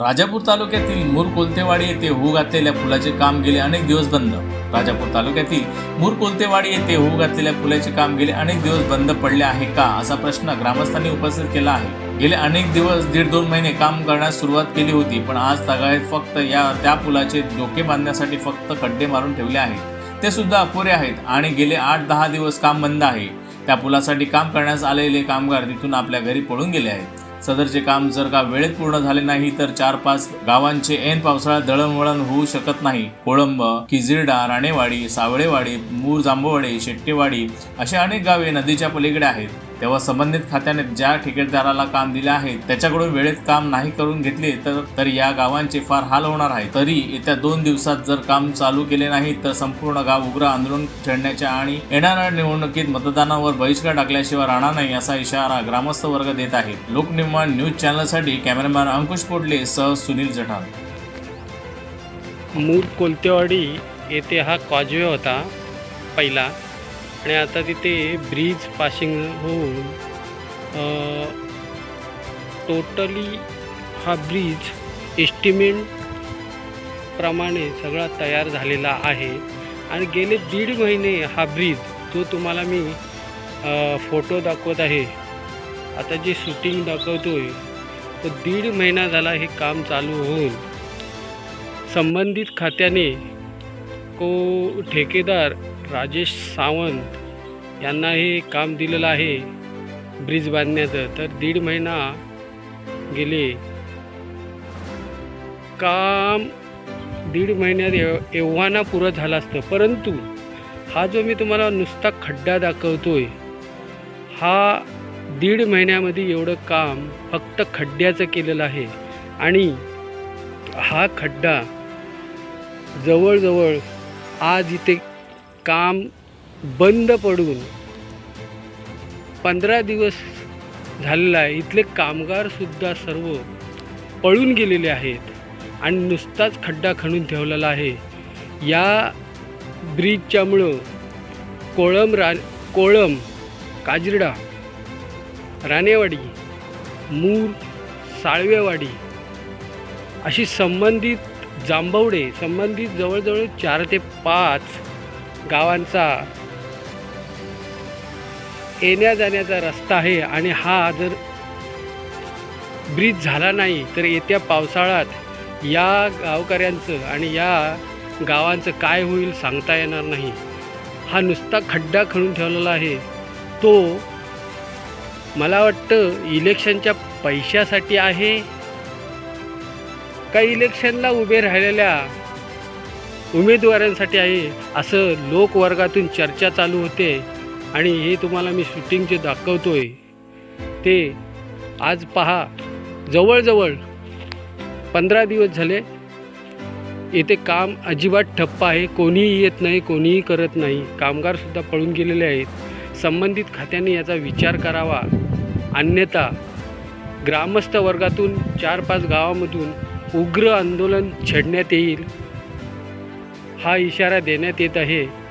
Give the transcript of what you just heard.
राजापूर तालुक्यातील मूर कोलतेवाडी येथे होऊ घातलेल्या पुलाचे काम गेले अनेक दिवस बंद. राजापूर तालुक्यातील मूर कोलतेवाडी येथे होऊ घातलेल्या पुलाचे काम गेले अनेक दिवस बंद पडले आहे का? असा प्रश्न ग्रामस्थांनी उपस्थित केला आहे. गेले अनेक दिवस दीड दोन महिने काम करण्यास सुरुवात केली होती पण आज तगाळ्यात फक्त या त्या पुलाचे डोके बांधण्यासाठी फक्त खड्डे मारून ठेवले आहेत. ते सुद्धा अपुरे आहेत आणि गेले आठ दहा दिवस काम बंद आहे. त्या पुलासाठी काम करण्यास आलेले कामगार तिथून आपल्या घरी पळून गेले आहेत. सदरचे काम जर का वेळेत पूर्ण झाले नाही तर चार पाच गावांचे ऐन पावसाळ्यात दळणवळण होऊ शकत नाही. कोळंब किजिरडा राणेवाडी सावळेवाडी मूर जांभवडे शेट्टेवाडी अशा अनेक गावे नदीच्या पलीकडे आहेत. तेव्हा संबंधित खात्याने ज्या ठेकेदाराला काम दिले आहे त्याच्याकडून वेळेत काम नाही करून घेतले तर तर या गावांचे फार हाल होणार आहे. तरी येत्या दोन दिवसात जर काम चालू केले नाही तर संपूर्ण गाव उग्र आंदोलन छेडण्याच्या आणि येणाऱ्या निवडणुकीत मतदानावर बहिष्कार टाकल्याशिवाय राहणार नाही असा इशारा ग्रामस्थ वर्ग देत आहे. लोकनिर्माण न्यूज चॅनलसाठी कॅमेरामॅन अंकुश पोटले सह सुनील जठार. मूळ कोलतेवाडी येथे हा कॉजवे होता पहिला. आणि आता तिथे ब्रिज पासिंग होऊन टोटली हा ब्रिज एस्टिमेट प्रमाणे सगळा तयार झालेला आहे. आणि गेले दीड महिने हा ब्रिज जो तुम्हाला मी फोटो दाखवत आहे. आता जे शूटिंग आहे तो दीड महिना झाला हे काम चालू होऊन. संबंधित खात्याने को ठेकेदार राजेश सावंत यांना हे काम दिलेलं आहे. ब्रिज बांधण्याचं. तर दीड महिना गेले. काम दीड महिन्यात एव एव्हाना पुरं झालं असतं. परंतु हा जो मी तुम्हाला नुसता खड्डा दाखवतोय हा दीड महिन्यामध्ये एवढं काम फक्त खड्ड्याचं केलेलं आहे. आणि हा खड्डा जवळजवळ आज इथे काम बंद पडून पंधरा दिवस झालेला आहे. इथले कामगारसुद्धा सर्व पळून गेलेले आहेत आणि नुसताच खड्डा खणून ठेवलेला आहे. या ब्रिजच्यामुळं कोळम रा कोळम काजिरडा राणेवाडी मूर साळवेवाडी अशी संबंधित जांभवडे संबंधित जवळजवळ चार ते पाच गावांचा येण्या जाण्याचा रस्ता आहे आणि हा जर ब्रिज झाला नाही तर येत्या पावसाळ्यात या गावकऱ्यांचं आणि या गावांचं काय होईल सांगता येणार नाही. हा नुसता खड्डा खणून ठेवलेला आहे. तो मला वाटतं इलेक्शनच्या पैशासाठी आहे का इलेक्शनला उभे राहिलेल्या उमेदवारांसाठी आहे असं लोकवर्गातून चर्चा चालू होते. आणि हे तुम्हाला मी शूटिंग जे आहे ते आज पहा जवळजवळ पंधरा दिवस झाले येथे काम अजिबात ठप्प आहे कोणीही येत नाही कोणीही करत नाही कामगारसुद्धा पळून गेलेले आहेत. संबंधित खात्याने याचा विचार करावा. अन्यथा ग्रामस्थ वर्गातून चार पाच गावामधून उग्र आंदोलन छेडण्यात येईल हा इशारा देण्यात येत आहे.